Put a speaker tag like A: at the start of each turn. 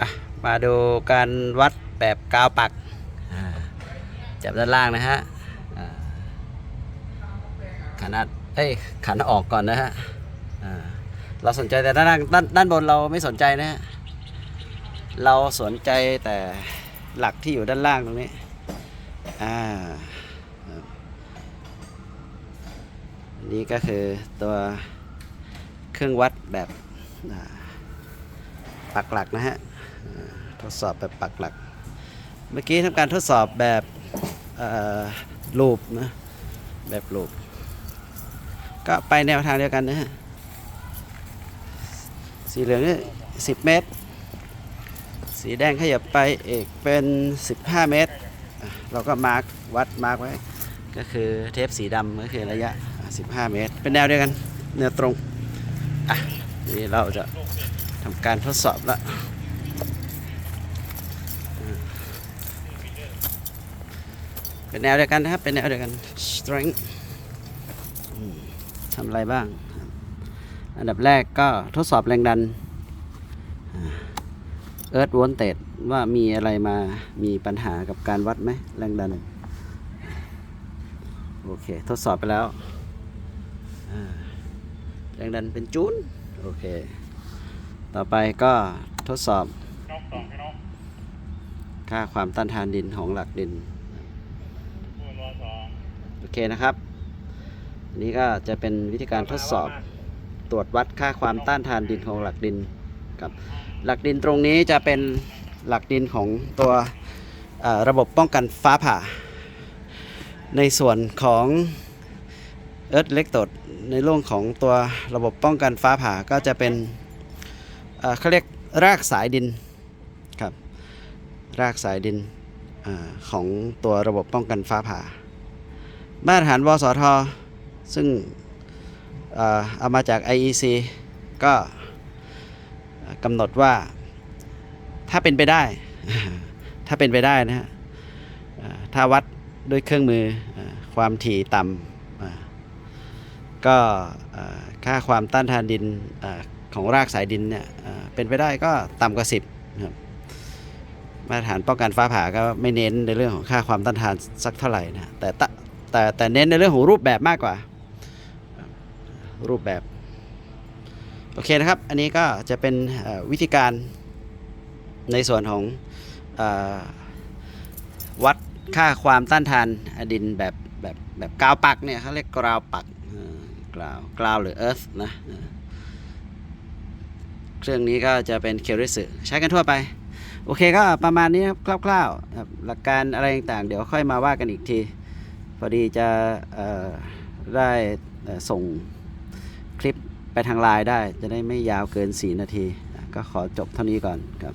A: อะมาดูการวัดแบบกาวปักจับด้านล่างนะฮะขนาดเอ้ยขันออกก่อนนะฮะเราสนใจแต่ด้านล่างด้านด้านบนเราไม่สนใจนะฮะเราสนใจแต่หลักที่อยู่ด้านล่างตรงนี้อ่านนี้ก็คือตัวเครื่องวัดแบบปักหลักนะฮะ ทดสอบแบบปักหลัก เมื่อกี้ทำการทดสอบแบบลูปนะแบบลูปก็ไปแนวทางเดียวกันนะฮะสีเหลืองนี่10เมตร สีแดงขยับไปเอกเป็น 15 เมตร เราก็มาร์กวัดมาร์กไว้ ก็คือเทปสีดำก็คือระยะอะ15 เมตร เป็นแนวเดียวกันแนวตรง อะ นี่เราจะทำการทดสอบแล้ว เป็นแนวเดียวกันนะครับ เป็นแนวเดียวกัน strength ทำอะไรบ้าง อันดับแรกก็ทดสอบแรงดันเอิร์ธวอนเตดว่ามีอะไรมา มีปัญหากับการวัดไหมแรงดัน โอเค ทดสอบไปแล้ว แรงดันเป็นจูน โอเค ต่อไปก็ทดสอบ ค่าความต้านทานดินของหลักดิน โอเคนะครับอันนี้ก็จะเป็นวิธีการทดสอบตรวจวัดค่าความต้านทานดินของหลักดินครับหลักดินตรงนี้จะเป็นหลักดินของตัวระบบป้องกันฟ้าผ่า ในส่วนของเอิร์ธเล็กตดในเรื่องของตัวระบบป้องกันฟ้าผ่าก็จะเป็นเขาเรียกรากสายดินครับรากสายดินอของตัวระบบป้องกันฟ้าผ่า มาตรฐานวสท ซึ่งเอามาจาก IEC ก็กำหนดว่าถ้าเป็นไปได้ ถ้าเป็นไปได้นะฮะถ้าวัดด้วยเครื่องมือความถี่ต่ำก็ค่าความต้านทานดินอของรากสายดินเนี่ยเป็นไปได้ก็ต่ำกว่า 10ครับมาตรฐานป้องกันฟ้าผ่าก็ไม่เน้นในเรื่องของค่าความต้านทานสักเท่าไหร่นะแต่ แต่แต่เน้นในเรื่องของรูปแบบมากกว่า รูปแบบ โอเคนะครับ อันนี้ก็จะเป็นวิธีการในส่วนของอวัดค่าความต้านทานดินแบบแบบแบบกาวปักเนี่ยเขาเรียกกราวปักกราวกราวหรือเอิร์ธนะเครื่องนี้ก็จะเป็นเคริสึใช้กันทั่วไป โอเคก็ประมาณนี้ครับคร่าวๆหลักการอะไรต่างๆ เดี๋ยวค่อยมาว่ากันอีกที พอดีจะได้ส่งคลิปไปทางไลน์ได้ จะได้ไม่ยาวเกิน 4 นาที ก็ขอจบเท่านี้ก่อนครับ